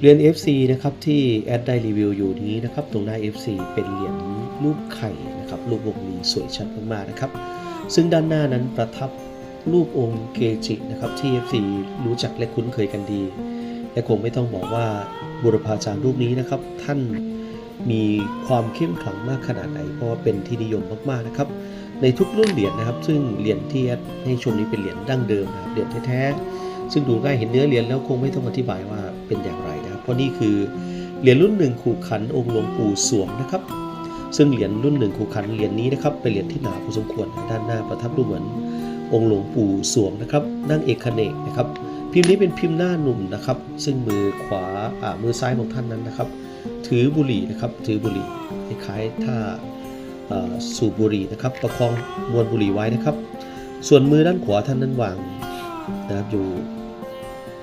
เหรียญ FC นะครับที่แอดได้รีวิวอยู่นี้นะครับตรงหน้า FC เป็นเหรียญรูปไข่นะครับรูปวงลีสวยชัดมากๆนะครับ ซึ่งด้านหน้านั้นประทับรูปองค์เกจินะครับที่ FC รู้จักและคุ้นเคยกันดี และคงไม่ต้องบอกว่าบุรพาจารย์รูปนี้นะครับ ท่านมีความเข้มขลังมากขนาดไหนเพราะว่าเป็นที่นิยมมากๆนะครับ ในทุกรุ่นเหรียญนะครับ ซึ่งเหรียญที่แอดให้ชมนี้เป็นเหรียญดั้งเดิมนะครับเหรียญแท้ๆซึ่งดูง่ายเห็นเนื้อเหรียญแล้วคงไม่ต้องอธิบายว่าเป็นอย่างไร พราะนี่คือเหรียญรุ่นหนึ่งขู่ขันองค์หลวงปู่สวงนะครับ ซึ่งเหรียญรุ่นหนึ่งขู่ขันเหรียญนี้นะครับเป็นเหรียญที่หนาพอสมควรด้านหน้าประทับรูปเหมือนองค์หลวงปู่สวงนะครับ นั่งเอกเนกนะครับ พิมพ์นี้เป็นพิมพ์หน้าหนุ่มนะครับ ซึ่งมือขวาอ่ามือซ้ายของท่านนั้นนะครับ ถือบุหรี่นะครับ ถือบุหรี่คล้ายๆท่าสูบบุหรี่นะครับ ประคองมวลบุหรี่ไว้นะครับ ส่วนมือด้านขวาท่านนั้นวางนะครับอยู่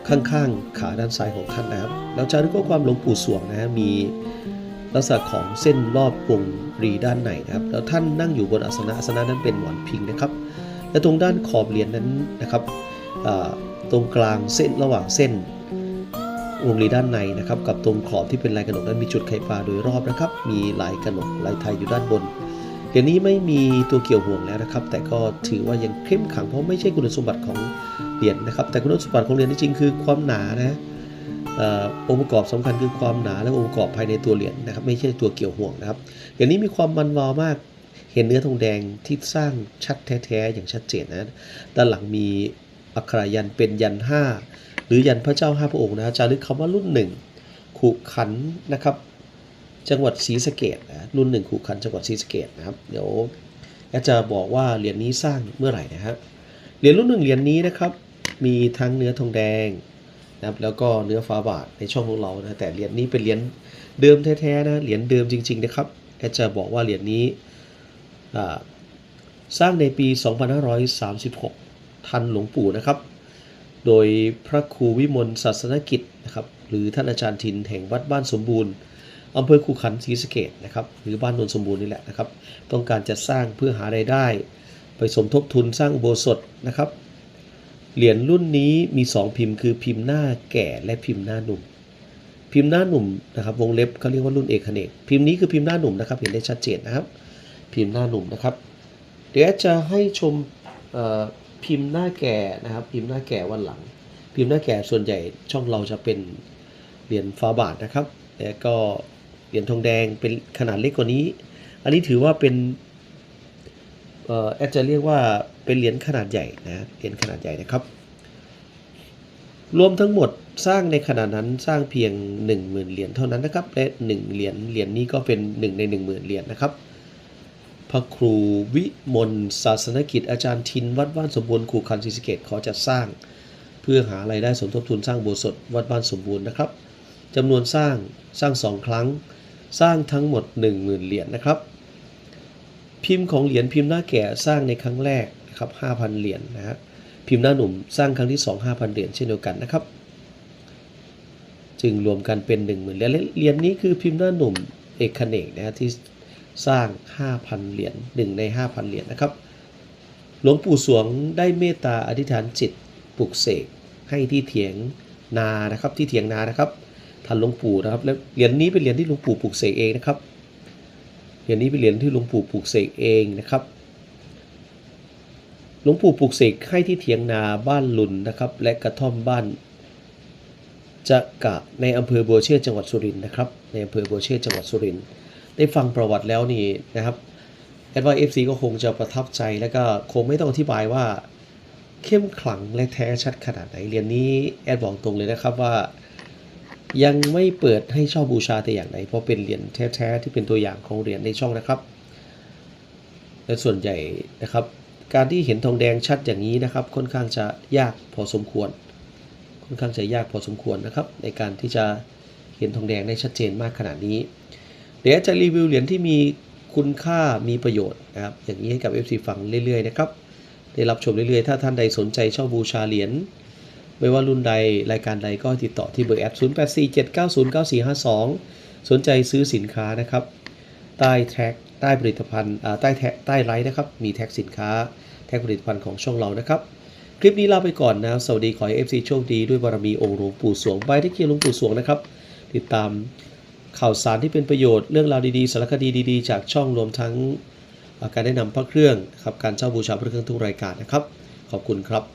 ข้างๆ ขาด้านซ้ายของท่านนะครับ แล้วจารึกข้อความหลวงปู่สวงนะฮะมีลักษณะของเส้นรอบวงรีด้านในนะครับ แล้วท่านนั่งอยู่บนอาสนะอาสนะนั้นเป็นหมอนพิงนะครับ และตรงด้านขอบเหรียญนั้นนะครับตรงกลางเส้นระหว่างเส้นวงรีด้านในนะครับ กับตรงขอบที่เป็นลายกระหนกนั้นมีจุดไข่ปลาโดยรอบนะครับ มีลายกระหนกลายไทยอยู่ด้านบนเหรียญนี้ไม่มีตัวเกี่ยวห่วงแล้วนะครับ แต่ก็ถือว่ายังเข้มขังเพราะไม่ใช่คุณสมบัติของ เหรียญนะครับ แต่คุณสมบัติของเหรียญจริงคือความหนานะองค์ประกอบสำคัญคือความหนาและองค์ประกอบภายในตัวเหรียญนะครับ ไม่ใช่ตัวเกี่ยวห่วงนะครับเหรียญนี้มีความมันวาวมากเห็นเนื้อทองแดงที่สร้างชัดแท้ๆอย่างชัดเจนนะด้านหลังมีอักขรายันเป็นยันห้าหรือยันพระเจ้าห้าพระองค์นะจารึกคำว่ารุ่นหนึ่งขุขันนะครับจังหวัดศรีสะเกดนะรุ่นหนึ่งขุขันจังหวัดศรีสะเกดนะครับเดี๋ยวอดจะบอกว่าเหรียญนี้สร้างเมื่อไหร่นะครับเหรียญรุ่นหนึ่งเหรียญนี้นะครับ มีทั้งเนื้อทองแดงนะครับแล้วก็เนื้อฟ้าบาทในช่องของเรานะแต่เหรียญนี้เป็นเหรียญเดิมแท้ๆนะเหรียญเดิมจริง ๆ นะครับแอดจะบอกว่าเหรียญนี้สร้างในปี 2536 ทันหลวงปู่นะครับ โดยพระครูวิมลศาสนกิจนะครับหรือท่านอาจารย์ทินแห่งวัดบ้านสมบูรณ์อำเภอคูขันศรีสะเกดนะครับหรือบ้านนนสมบูรณ์นี่แหละนะครับ ต้องการจะสร้างเพื่อหารายได้ ไปสมทบทุนสร้างอุโบสถนะครับ เหรียญรุ่นนี้มี 2 พิมพ์คือพิมพ์หน้าแก่และพิมพ์หน้าหนุ่ม พิมพ์หน้าหนุ่มนะครับวงเล็บเขาเรียกว่ารุ่นเอกเนกพิมพ์นี้คือพิมพ์หน้าหนุ่มนะครับเห็นได้ชัดเจนนะครับ พิมพ์หน้าหนุ่มนะครับ เดี๋ยวจะให้ชมพิมพ์หน้าแก่นะครับ พิมพ์หน้าแก่วันหลัง พิมพ์หน้าแก่ส่วนใหญ่ช่องเราจะเป็นเหรียญฟ้าบาทนะครับแล้วก็เหรียญทองแดงเป็นขนาดเล็กกว่านี้ อันนี้ถือว่าเป็น แอดจะเรียกว่าเป็นเหรียญขนาดใหญ่นะเหรียญขนาดใหญ่นะครับ รวมทั้งหมดสร้างในขณะนั้นสร้างเพียง 10,000 เหรียญเท่านั้นนะครับ และ 1 เหรียญเหรียญนี้ก็เป็น 1 ใน 10,000 เหรียญนะครับ พระครูวิมลศาสนกิจอาจารย์ทินวัดบ้านสมบูรณ์ครูคันศรีสเกตขอจัดสร้าง เพื่อหารายได้สมทบทุนสร้างโบสถ์วัดบ้านสมบูรณ์นะครับจำนวนสร้างสร้างสองครั้ง สร้างทั้งหมด 10,000 เหรียญนะครับ พิมพ์ของเหรียญพิมพ์หน้าแก่สร้างในครั้งแรกนะครับ5,000 เหรียญนะฮะพิมพ์หน้าหนุ่มสร้างครั้งที่ 2 5,000 เหรียญเช่นเดียวกันนะครับ จึงรวมกันเป็น 10,000เหรียญเหรียญนี้คือพิมพ์หน้าหนุ่มเอกเนกนะฮะที่สร้าง 5,000 เหรียญ1ใน 5,000 เหรียญนะครับ หลวงปู่สวงได้เมตตาอธิษฐานจิตปลุกเสกให้ที่เถียงนานะครับที่เถียงนานะครับท่านหลวงปู่นะครับแล้วเหรียญนี้เป็นเหรียญที่หลวงปู่ปลุกเสกเองนะครับ เหรียญนี้เป็นเหรียญที่หลวงปู่ปลุกเสกเองนะครับหลวงปู่ปลุกเสกให้ที่เถียงนาบ้านลุนนะครับ และกระท่อมบ้านจะกะในอำเภอบัวเชษจังหวัดสุรินทร์นะครับ ในอำเภอบัวเชษจังหวัดสุรินทร์ได้ฟังประวัติแล้วนี่นะครับแอดว่า FC ก็คงจะประทับใจแล้วก็คงไม่ต้องอธิบายว่าเข้มขลังและแท้ชัดขนาดไหนเรียนนี้แอดบอกตรงเลยนะครับว่า ยังไม่เปิดให้เช่าบูชาแต่อย่างใดเพราะเป็นเหรียญแท้ๆที่เป็นตัวอย่างของเหรียญในช่องนะครับ และส่วนใหญ่นะครับ การที่เห็นทองแดงชัดอย่างนี้นะครับ ค่อนข้างจะยากพอสมควร ค่อนข้างจะยากพอสมควรนะครับ ในการที่จะเห็นทองแดงได้ชัดเจนมากขนาดนี้ เดี๋ยวจะรีวิวเหรียญที่มีคุณค่ามีประโยชน์นะครับอย่างนี้ให้กับ FC ฟังเรื่อยๆนะครับได้รับชมเรื่อยๆ ถ้าท่านใดสนใจเช่าบูชาเหรียญ ไม่ว่ารุ่นใดรายการใดก็ติดต่อที่เบอร์แอด0847909452 สนใจซื้อสินค้านะครับ ใต้แท็กใต้ผลิตภัณฑ์ใต้แท็กใต้ไลน์นะครับ มีแท็กสินค้า แท็กผลิตภัณฑ์ของช่องเรานะครับ คลิปนี้ลาไปก่อนนะ สวัสดีขอให้ FC โชคดีด้วยบารมีองค์หลวงปู่สวงใบที่เกียรหลวงปู่สวงนะครับ ติดตามข่าวสารที่เป็นประโยชน์เรื่องราวดีๆ สารคดีดีๆ จากช่องรวมทั้งการแนะนำพระเครื่องครับการเช่าบูชาพระเครื่องทุกรายการนะครับ ขอบคุณครับ